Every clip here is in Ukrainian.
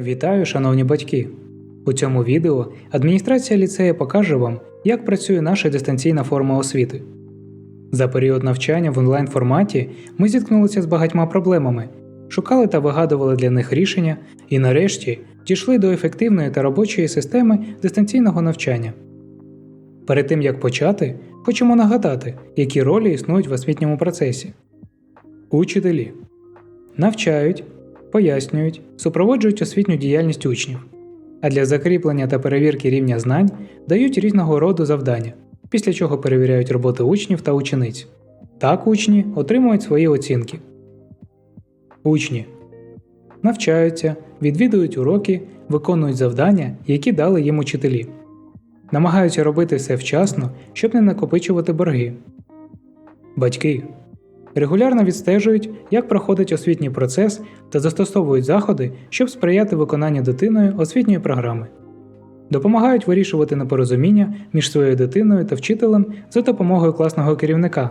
Вітаю, шановні батьки! У цьому відео адміністрація ліцею покаже вам, як працює наша дистанційна форма освіти. За період навчання в онлайн форматі ми зіткнулися з багатьма проблемами, шукали та вигадували для них рішення і нарешті дійшли до ефективної та робочої системи дистанційного навчання. Перед тим як почати, хочемо нагадати, які ролі існують в освітньому процесі. Учителі навчають, пояснюють, супроводжують освітню діяльність учнів, а для закріплення та перевірки рівня знань дають різного роду завдання, після чого перевіряють роботи учнів та учениць. Так учні отримують свої оцінки. Учні навчаються, відвідують уроки, виконують завдання, які дали їм учителі. Намагаються робити все вчасно, щоб не накопичувати борги. Батьки регулярно відстежують, як проходить освітній процес та застосовують заходи, щоб сприяти виконанню дитиною освітньої програми. Допомагають вирішувати непорозуміння між своєю дитиною та вчителем за допомогою класного керівника.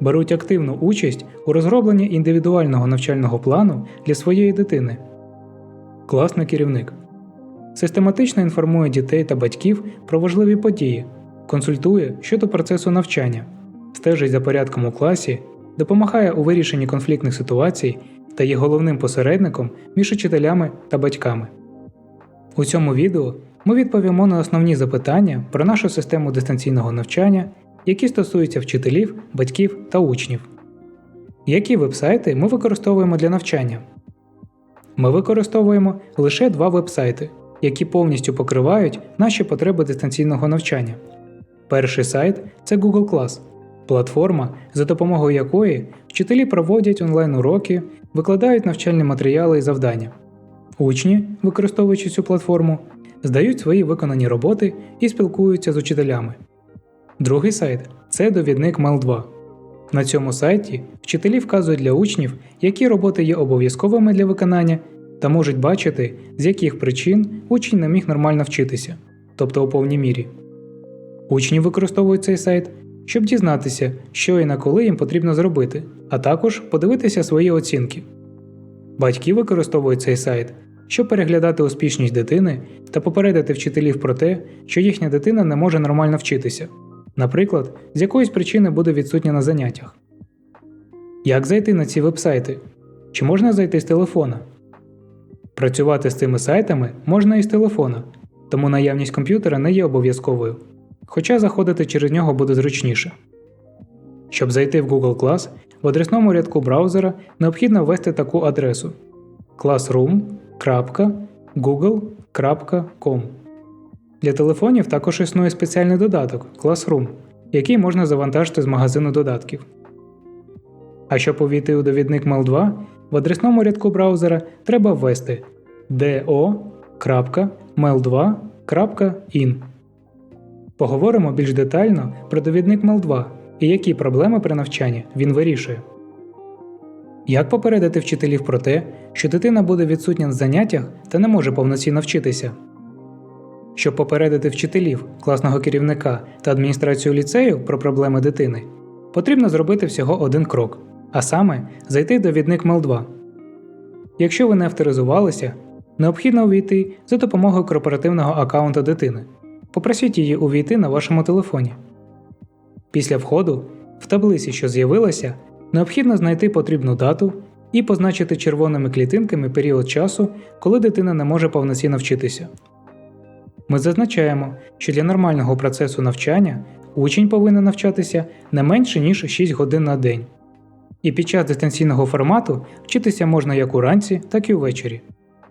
Беруть активну участь у розробленні індивідуального навчального плану для своєї дитини. Класний керівник систематично інформує дітей та батьків про важливі події, консультує щодо процесу навчання, стежить за порядком у класі, допомагає у вирішенні конфліктних ситуацій та є головним посередником між учителями та батьками. У цьому відео ми відповімо на основні запитання про нашу систему дистанційного навчання, які стосуються вчителів, батьків та учнів. Які вебсайти ми використовуємо для навчання? Ми використовуємо лише два вебсайти, які повністю покривають наші потреби дистанційного навчання. Перший сайт це Google Class, платформа, за допомогою якої вчителі проводять онлайн-уроки, викладають навчальні матеріали і завдання. Учні, використовуючи цю платформу, здають свої виконані роботи і спілкуються з учителями. Другий сайт це довідник Мел2. На цьому сайті вчителі вказують для учнів, які роботи є обов'язковими для виконання, та можуть бачити, з яких причин учень не міг нормально вчитися, тобто у повній мірі. Учні використовують цей сайт, щоб дізнатися, що і на коли їм потрібно зробити, а також подивитися свої оцінки. Батьки використовують цей сайт, щоб переглядати успішність дитини та попередити вчителів про те, що їхня дитина не може нормально вчитися, наприклад, з якоїсь причини буде відсутня на заняттях. Як зайти на ці вебсайти? Чи можна зайти з телефона? Працювати з цими сайтами можна і з телефона, тому наявність комп'ютера не є обов'язковою, хоча заходити через нього буде зручніше. Щоб зайти в Google Class, в адресному рядку браузера необхідно ввести таку адресу classroom.google.com. Для телефонів також існує спеціальний додаток Classroom, який можна завантажити з магазину додатків. А щоб увійти у довідник Mail2, в адресному рядку браузера треба ввести do.mail2.in. Поговоримо більш детально про довідник Mail2 і які проблеми при навчанні він вирішує. Як попередити вчителів про те, що дитина буде відсутня на заняттях та не може повноцінно вчитися? Щоб попередити вчителів, класного керівника та адміністрацію ліцею про проблеми дитини, потрібно зробити всього один крок, а саме зайти в довідник Mail2. Якщо ви не авторизувалися, необхідно увійти за допомогою корпоративного аккаунта дитини. Попросіть її увійти на вашому телефоні. Після входу, в таблиці, що з'явилася, необхідно знайти потрібну дату і позначити червоними клітинками період часу, коли дитина не може повноцінно вчитися. Ми зазначаємо, що для нормального процесу навчання учень повинен навчатися не менше ніж 6 годин на день. І під час дистанційного формату вчитися можна як уранці, так і ввечері.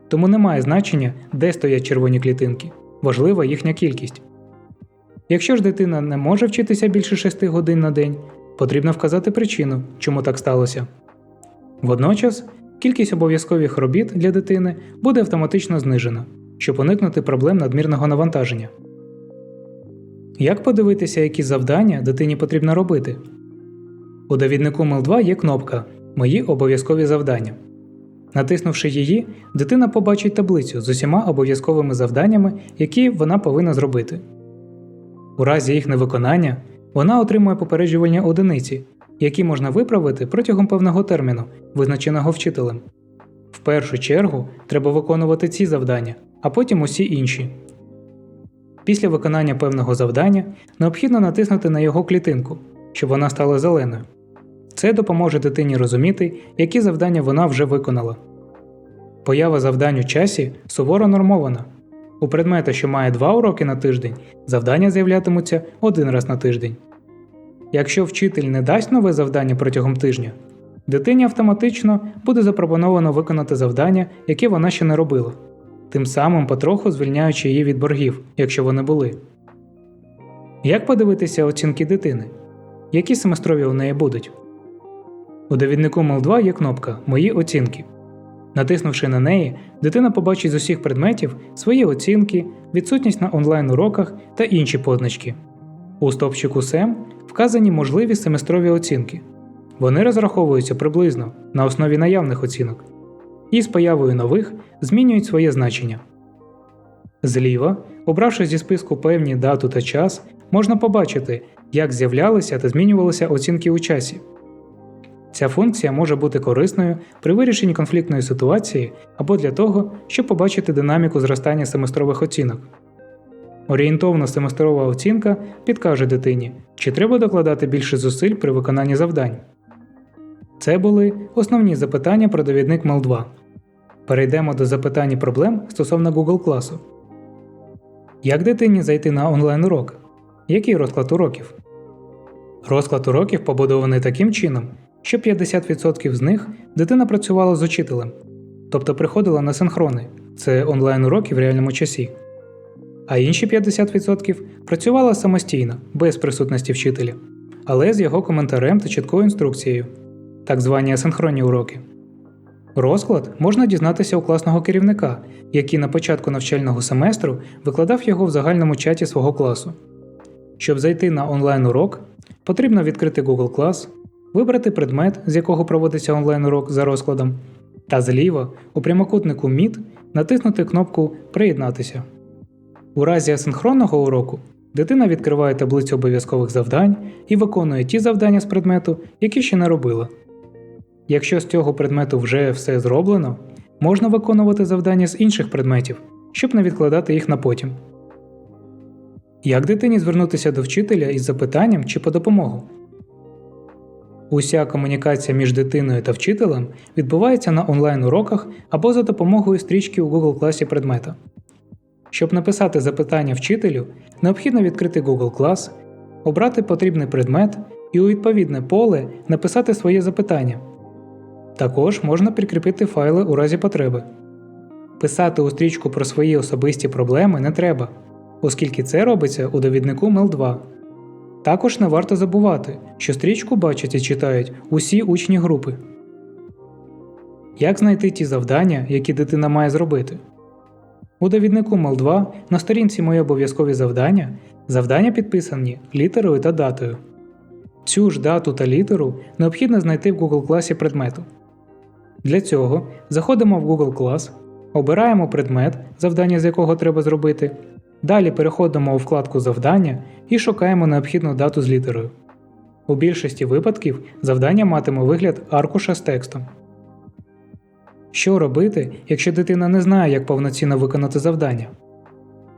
Тому немає значення, де стоять червоні клітинки, важлива їхня кількість. Якщо ж дитина не може вчитися більше 6 годин на день, потрібно вказати причину, чому так сталося. Водночас, кількість обов'язкових робіт для дитини буде автоматично знижена, щоб уникнути проблем надмірного навантаження. Як подивитися, які завдання дитині потрібно робити? У довіднику Мел2 є кнопка Мої обов'язкові завдання. Натиснувши її, дитина побачить таблицю з усіма обов'язковими завданнями, які вона повинна зробити. У разі їх невиконання вона отримує попереджувальні одиниці, які можна виправити протягом певного терміну, визначеного вчителем. В першу чергу треба виконувати ці завдання, а потім усі інші. Після виконання певного завдання необхідно натиснути на його клітинку, щоб вона стала зеленою. Це допоможе дитині розуміти, які завдання вона вже виконала. Поява завдань у часі суворо нормована. У предмета, що має 2 уроки на тиждень, завдання з'являтимуться один раз на тиждень. Якщо вчитель не дасть нове завдання протягом тижня, дитині автоматично буде запропоновано виконати завдання, яке вона ще не робила, тим самим потроху звільняючи її від боргів, якщо вони були. Як подивитися оцінки дитини? Які семестрові у неї будуть? У довіднику МЕЛ2 є кнопка Мої оцінки. Натиснувши на неї, дитина побачить з усіх предметів свої оцінки, відсутність на онлайн-уроках та інші позначки. У стовпчику SEM вказані можливі семестрові оцінки. Вони розраховуються приблизно на основі наявних оцінок і з появою нових змінюють своє значення. Зліва, обравши зі списку певні дату та час, можна побачити, як з'являлися та змінювалися оцінки у часі. Ця функція може бути корисною при вирішенні конфліктної ситуації або для того, щоб побачити динаміку зростання семестрових оцінок. Орієнтовна семестрова оцінка підкаже дитині, чи треба докладати більше зусиль при виконанні завдань. Це були основні запитання про довідник МЕЛ2. Перейдемо до запитань і проблем стосовно Google класу. Як дитині зайти на онлайн урок? Який розклад уроків? Розклад уроків побудований таким чином, що 50% з них дитина працювала з учителем, тобто приходила на синхрони це онлайн уроки в реальному часі. А інші 50% працювала самостійно, без присутності вчителя, але з його коментарем та чіткою інструкцією, так звані асинхронні уроки. Розклад можна дізнатися у класного керівника, який на початку навчального семестру викладав його в загальному чаті свого класу. Щоб зайти на онлайн урок, потрібно відкрити Google Class, вибрати предмет, з якого проводиться онлайн урок за розкладом, та зліва у прямокутнику Meet натиснути кнопку Приєднатися. У разі асинхронного уроку дитина відкриває таблицю обов'язкових завдань і виконує ті завдання з предмету, які ще не робила. Якщо з цього предмету вже все зроблено, можна виконувати завдання з інших предметів, щоб не відкладати їх на потім. Як дитині звернутися до вчителя із запитанням чи по допомогу? Уся комунікація між дитиною та вчителем відбувається на онлайн-уроках або за допомогою стрічки у Google класі предмета. Щоб написати запитання вчителю, необхідно відкрити Google Class, обрати потрібний предмет і у відповідне поле написати своє запитання. Також можна прикріпити файли у разі потреби. Писати у стрічку про свої особисті проблеми не треба, оскільки це робиться у довіднику MEL2. Також не варто забувати, що стрічку бачать і читають усі учні групи. Як знайти ті завдання, які дитина має зробити? У довіднику MEL2 на сторінці Мої обов'язкові завдання завдання підписані літерою та датою. Цю ж дату та літеру необхідно знайти в Google класі предмету. Для цього заходимо в Google Class, обираємо предмет, завдання з якого треба зробити. Далі переходимо у вкладку Завдання і шукаємо необхідну дату з літерою. У більшості випадків завдання матиме вигляд аркуша з текстом. Що робити, якщо дитина не знає, як повноцінно виконати завдання?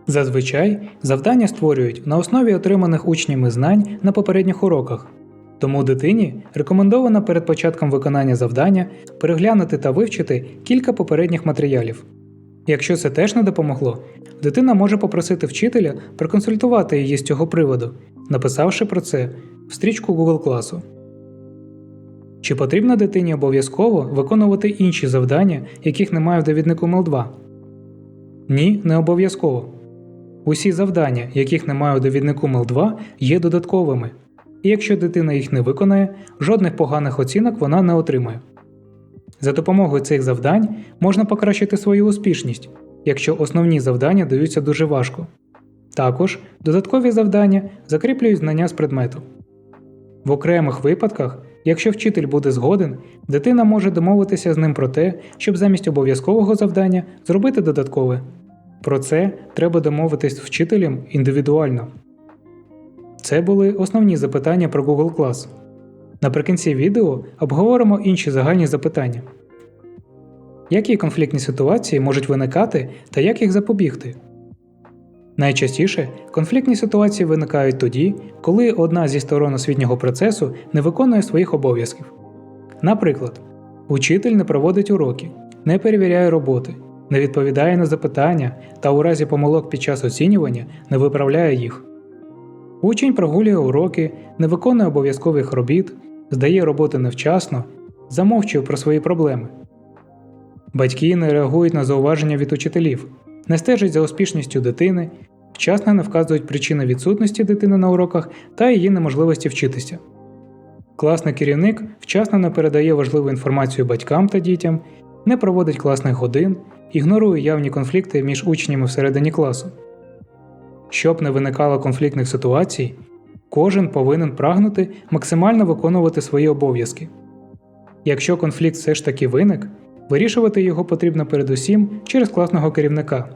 Зазвичай завдання створюють на основі отриманих учнями знань на попередніх уроках, тому дитині рекомендовано перед початком виконання завдання переглянути та вивчити кілька попередніх матеріалів. Якщо це теж не допомогло, дитина може попросити вчителя проконсультувати її з цього приводу, написавши про це в стрічку Google класу. Чи потрібно дитині обов'язково виконувати інші завдання, яких немає в довіднику МЕЛ2? Ні, не обов'язково. Усі завдання, яких немає у довіднику МЕЛ2, є додатковими, і якщо дитина їх не виконає, жодних поганих оцінок вона не отримає. За допомогою цих завдань можна покращити свою успішність, якщо основні завдання даються дуже важко. Також додаткові завдання закріплюють знання з предмету. В окремих випадках, якщо вчитель буде згоден, дитина може домовитися з ним про те, щоб замість обов'язкового завдання зробити додаткове. Про це треба домовитись з вчителем індивідуально. Це були основні запитання про Google Class. Наприкінці відео обговоримо інші загальні запитання. Які конфліктні ситуації можуть виникати та як їх запобігти. Найчастіше конфліктні ситуації виникають тоді, коли одна зі сторон освітнього процесу не виконує своїх обов'язків. Наприклад, учитель не проводить уроки, не перевіряє роботи, не відповідає на запитання та у разі помилок під час оцінювання не виправляє їх. Учень прогулює уроки, не виконує обов'язкових робіт, здає роботи невчасно, замовчує про свої проблеми. Батьки не реагують на зауваження від учителів, не стежать за успішністю дитини, вчасно не вказують причини відсутності дитини на уроках та її неможливості вчитися. Класний керівник вчасно не передає важливу інформацію батькам та дітям, не проводить класних годин, ігнорує явні конфлікти між учнями всередині класу. Щоб не виникало конфліктних ситуацій, кожен повинен прагнути максимально виконувати свої обов'язки. Якщо конфлікт все ж таки виник, вирішувати його потрібно передусім через класного керівника.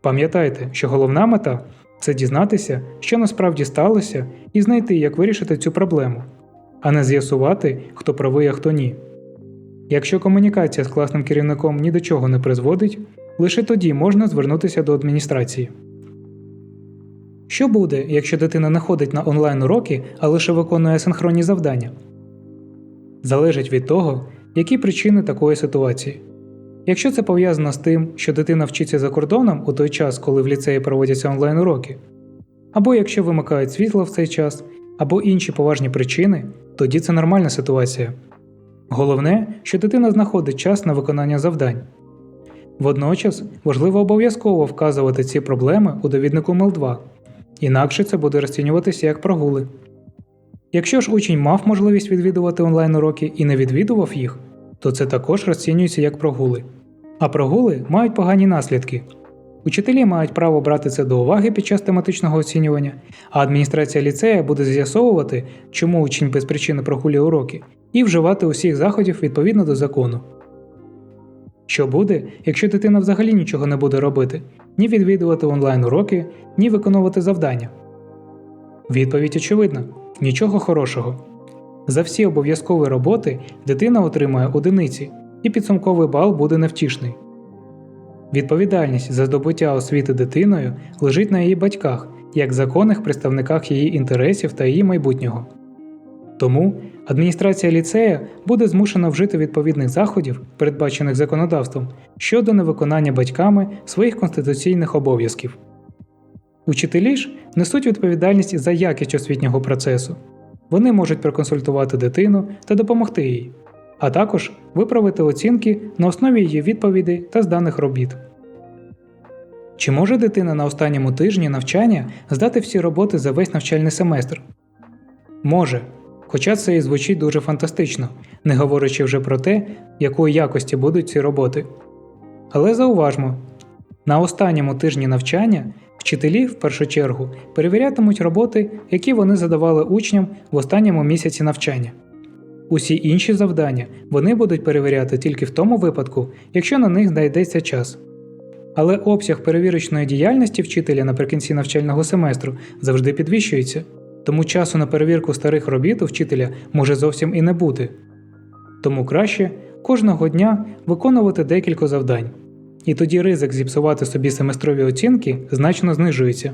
Пам'ятайте, що головна мета це дізнатися, що насправді сталося, і знайти, як вирішити цю проблему, а не з'ясувати, хто правий, а хто ні. Якщо комунікація з класним керівником ні до чого не призводить, лише тоді можна звернутися до адміністрації. Що буде, якщо дитина не ходить на онлайн уроки, а лише виконує синхронні завдання? Залежить від того, які причини такої ситуації. Якщо це пов'язано з тим, що дитина вчиться за кордоном у той час, коли в ліцеї проводяться онлайн уроки, або якщо вимикають світло в цей час, або інші поважні причини, тоді це нормальна ситуація. Головне, що дитина знаходить час на виконання завдань. Водночас важливо обов'язково вказувати ці проблеми у довіднику МЕЛ2, інакше це буде розцінюватися як прогули. Якщо ж учень мав можливість відвідувати онлайн уроки і не відвідував їх, то це також розцінюється як прогули. А прогули мають погані наслідки. Учителі мають право брати це до уваги під час тематичного оцінювання, а адміністрація ліцея буде з'ясовувати, чому учень без причини прогулює уроки, і вживати усіх заходів відповідно до закону. Що буде, якщо дитина взагалі нічого не буде робити, ні відвідувати онлайн уроки, ні виконувати завдання? Відповідь очевидна нічого хорошого. За всі обов'язкові роботи дитина отримає одиниці, і підсумковий бал буде невтішний. Відповідальність за здобуття освіти дитиною лежить на її батьках, як законних представниках її інтересів та її майбутнього. Тому адміністрація ліцея буде змушена вжити відповідних заходів, передбачених законодавством, щодо невиконання батьками своїх конституційних обов'язків. Учителі ж несуть відповідальність за якість освітнього процесу. Вони можуть проконсультувати дитину та допомогти їй, а також виправити оцінки на основі її відповідей та зданих робіт. Чи може дитина на останньому тижні навчання здати всі роботи за весь навчальний семестр? Може, хоча це і звучить дуже фантастично, не говорячи вже про те, якої якості будуть ці роботи. Але зауважмо, на останньому тижні навчання вчителі в першу чергу перевірятимуть роботи, які вони задавали учням в останньому місяці навчання. Усі інші завдання вони будуть перевіряти тільки в тому випадку, якщо на них знайдеться час. Але обсяг перевірочної діяльності вчителя наприкінці навчального семестру завжди підвищується, тому часу на перевірку старих робіт у вчителя може зовсім і не бути. Тому краще кожного дня виконувати декілька завдань, і тоді ризик зіпсувати собі семестрові оцінки значно знижується.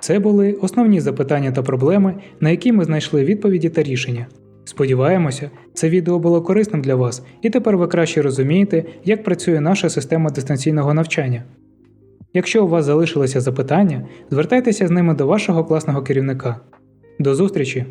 Це були основні запитання та проблеми, на які ми знайшли відповіді та рішення. Сподіваємося, це відео було корисним для вас, і тепер ви краще розумієте, як працює наша система дистанційного навчання. Якщо у вас залишилися запитання, звертайтеся з ними до вашого класного керівника. До зустрічі!